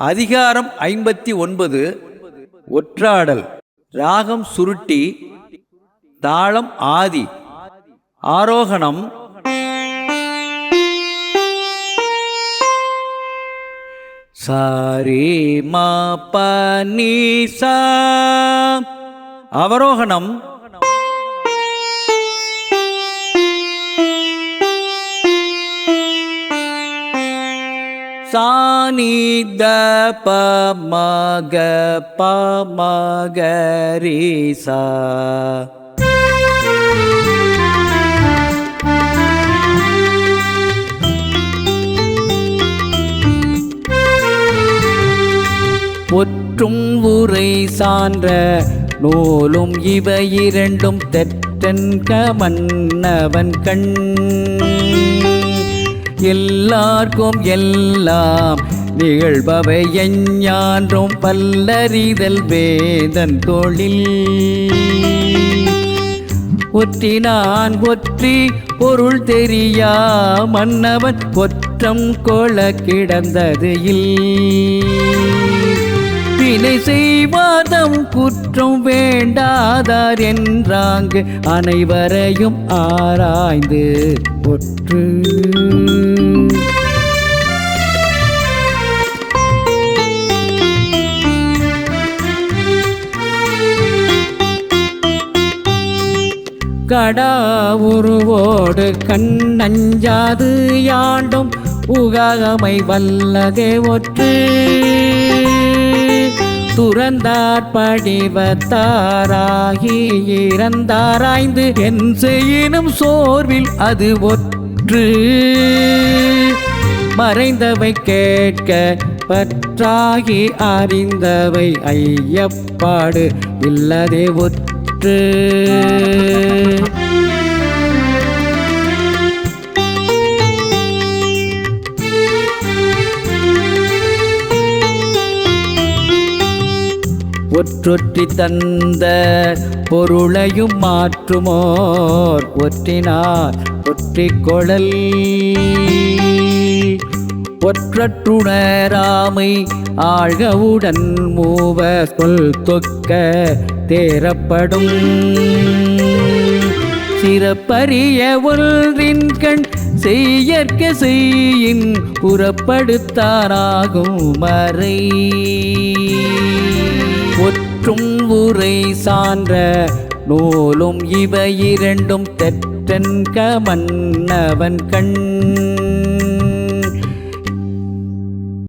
அதிகாரம் ஐம்பத்தி ஒன்பது ஒற்றாடல். ராகம் சுருட்டி தாளம் ஆதி. ஆரோகணம். சாரி மா பனி சா. அவரோகணம். சானித பமக பமகரிசா. ஒற்றும் உரை சான்ற நூலும் இவை இரண்டும் தெற்றன்க மன்னவன் கண். எல்லார்க்கும் எல்லாம் நிகழ்பவை எஞ்ஞான்றும் பல்லறிதல் வேதன் தொழில். ஒற்றினான் ஒற்றி பொருள் தெரியா மன்னவன் கொற்றம் கொள கிடந்தது இல். வினை செய்வாதம் குற்றம் வேண்டாதார் என்றாங்க. அனைவரையும் ஆராய்ந்து ஒற்று. கடா உருவோடு கண்ணஞ்சாது யாண்டும். உகாகமை வல்லதே ஒற்று. துறந்தார் படிவத்தாராகி இறந்தாராய்ந்து என் செய்யினும் சோர்வில் அது ஒற்று. மறைந்தவை கேட்க பற்றாகி அறிந்தவை ஐயப்பாடு இல்லதே ஒற்று. ஒற்றொற்றி தந்த பொருளையும் மாற்றுமோர் ஒற்றினார் ஒற்றிக் கொழல் ஒற்றற்றுணராமை ஆழ்கவுடன் மூவ சொல் தொக்க தேரப்படும் சிறப்பரிய ஒன்றின் கண் செய்யற்க செய்யின் புறப்படுத்தாராகும் மறை. ஒற்றும் உரை சான்ற நூலும் இவை இரண்டும் தெற்றன்க மன்னவன் கண்.